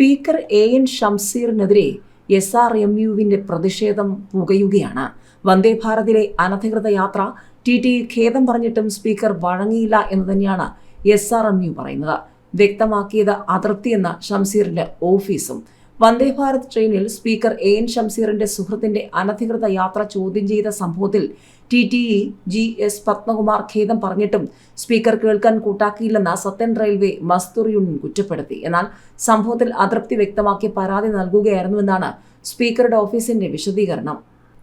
Speaker A N ഷംസീറിനെതിരെ S R M യുവിന്റെ പ്രതിഷേധം പുകയുകയാണ്. വന്ദേ ഭാരതിലെ അനധികൃത യാത്ര ടി ടി ഖേദം പറഞ്ഞിട്ടും സ്പീക്കർ വഴങ്ങിയില്ല എന്ന് തന്നെയാണ് എസ് ആർ എം യു പറയുന്നത്. വ്യക്തമാക്കിയത് അതൃപ്തിയെന്ന ഷംസീറിന്റെ ഓഫീസും വന്ദേ ഭാരത് ട്രെയിനിൽ സ്പീക്കർ എ എൻ ഷംസീറിന്റെ സുഹൃത്തിന്റെ അനധികൃത യാത്ര ചോദ്യം ചെയ്ത സംഭവത്തിൽ T T E G S Padmakumar ഖേദം പറഞ്ഞിട്ടും സ്പീക്കർ കേൾക്കാൻ കൂട്ടാക്കിയില്ലെന്ന സത്യൻ റെയിൽവേ മസ്തൂർ യൂണിയൻ കുറ്റപ്പെടുത്തി. എന്നാൽ സംഭവത്തിൽ അതൃപ്തി വ്യക്തമാക്കി പരാതി നൽകുകയായിരുന്നുവെന്നാണ് സ്പീക്കറുടെ ഓഫീസിന്റെ വിശദീകരണം.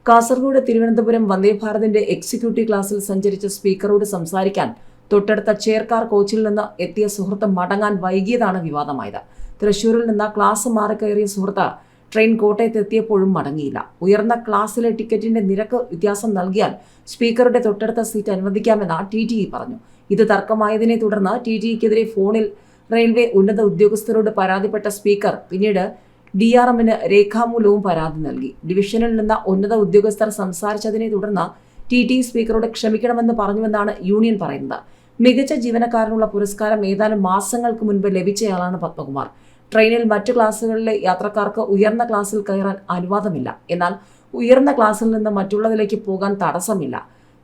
കാസർഗോഡ് തിരുവനന്തപുരം വന്ദേ ഭാരതിന്റെ എക്സിക്യൂട്ടീവ് ക്ലാസ്സിൽ സഞ്ചരിച്ച സ്പീക്കറോട് സംസാരിക്കാൻ തൊട്ടടുത്ത ചേർക്കാർ കോച്ചിൽ നിന്ന് എത്തിയ സുഹൃത്ത് മടങ്ങാൻ വൈകിയതാണ് വിവാദമായത്. തൃശൂരിൽ നിന്ന് ക്ലാസ് മാറിക്കയറിയ സുഹൃത്ത് ട്രെയിൻ കോട്ടയത്ത് എത്തിയപ്പോഴും മടങ്ങിയില്ല. ഉയർന്ന ക്ലാസ്സിലെ ടിക്കറ്റിന്റെ നിരക്ക് വ്യത്യാസം നൽകിയാൽ സ്പീക്കറുടെ തൊട്ടടുത്ത സീറ്റ് അനുവദിക്കാമെന്ന് ടി ടി ഇ പറഞ്ഞു. ഇത് തർക്കമായതിനെ തുടർന്ന് ടി ടി ഇക്കെതിരെ ഫോണിൽ റെയിൽവേ ഉന്നത ഉദ്യോഗസ്ഥരോട് പരാതിപ്പെട്ട സ്പീക്കർ പിന്നീട് ഡി ആർ എമ്മിന് രേഖാമൂലവും പരാതി നൽകി. ഡിവിഷനിൽ നിന്ന് ഉന്നത ഉദ്യോഗസ്ഥർ സംസാരിച്ചതിനെ തുടർന്ന് ടി ടി സ്പീക്കറോട് ക്ഷമിക്കണമെന്ന് പറഞ്ഞുവെന്നാണ് യൂണിയൻ പറയുന്നത്. മികച്ച ജീവനക്കാരനുള്ള പുരസ്കാരം ഏതാനും മാസങ്ങൾക്ക് മുൻപ് ലഭിച്ചയാളാണ് പത്മകുമാർ. ട്രെയിനിൽ മറ്റു ക്ലാസ്സുകളിലെ യാത്രക്കാർക്ക് ഉയർന്ന ക്ലാസ്സിൽ കയറാൻ അനുവാദമില്ല. എന്നാൽ ഉയർന്ന ക്ലാസ്സിൽ നിന്ന് മറ്റുള്ളതിലേക്ക് പോകാൻ തടസ്സമില്ല.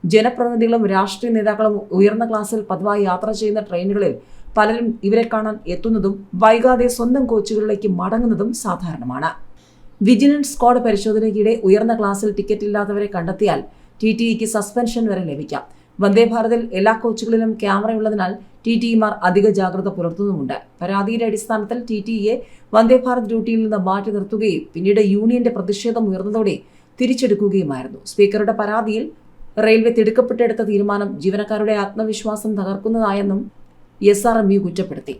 ജനപ്രതിനിധികളും രാഷ്ട്രീയ നേതാക്കളും ഉയർന്ന ക്ലാസ്സിൽ പതിവായി യാത്ര ചെയ്യുന്ന ട്രെയിനുകളിൽ പലരും ഇവരെ കാണാൻ എത്തുന്നതും വൈകാതെ സ്വന്തം കോച്ചുകളിലേക്ക് മടങ്ങുന്നതും സാധാരണമാണ്. വിജിലൻസ് സ്ക്വാഡ് പരിശോധനയ്ക്കിടെ ഉയർന്ന ക്ലാസ്സിൽ ടിക്കറ്റ് ഇല്ലാത്തവരെ കണ്ടെത്തിയാൽ ടി ടി ഇക്ക് സസ്പെൻഷൻ വരെ ലഭിക്കാം. വന്ദേ ഭാരതിൽ എല്ലാ കോച്ചുകളിലും ക്യാമറയുള്ളതിനാൽ ടി ടി ഇമാർ അധിക ജാഗ്രത പുലർത്തുന്നുമുണ്ട്. പരാതിയുടെ അടിസ്ഥാനത്തിൽ ടി ടി ഇയെ വന്ദേ ഭാരത് ഡ്യൂട്ടിയിൽ നിന്ന് മാറ്റി നിർത്തുകയും പിന്നീട് യൂണിയന്റെ പ്രതിഷേധം ഉയർന്നതോടെ തിരിച്ചെടുക്കുകയുമായിരുന്നു. സ്പീക്കറുടെ പരാതിയിൽ റെയിൽവേ തിടുക്കപ്പെട്ടെടുത്ത തീരുമാനം ജീവനക്കാരുടെ ആത്മവിശ്വാസം തകർക്കുന്നതായെന്നും എസ് ആർ എം യു കുറ്റപ്പെടുത്തി.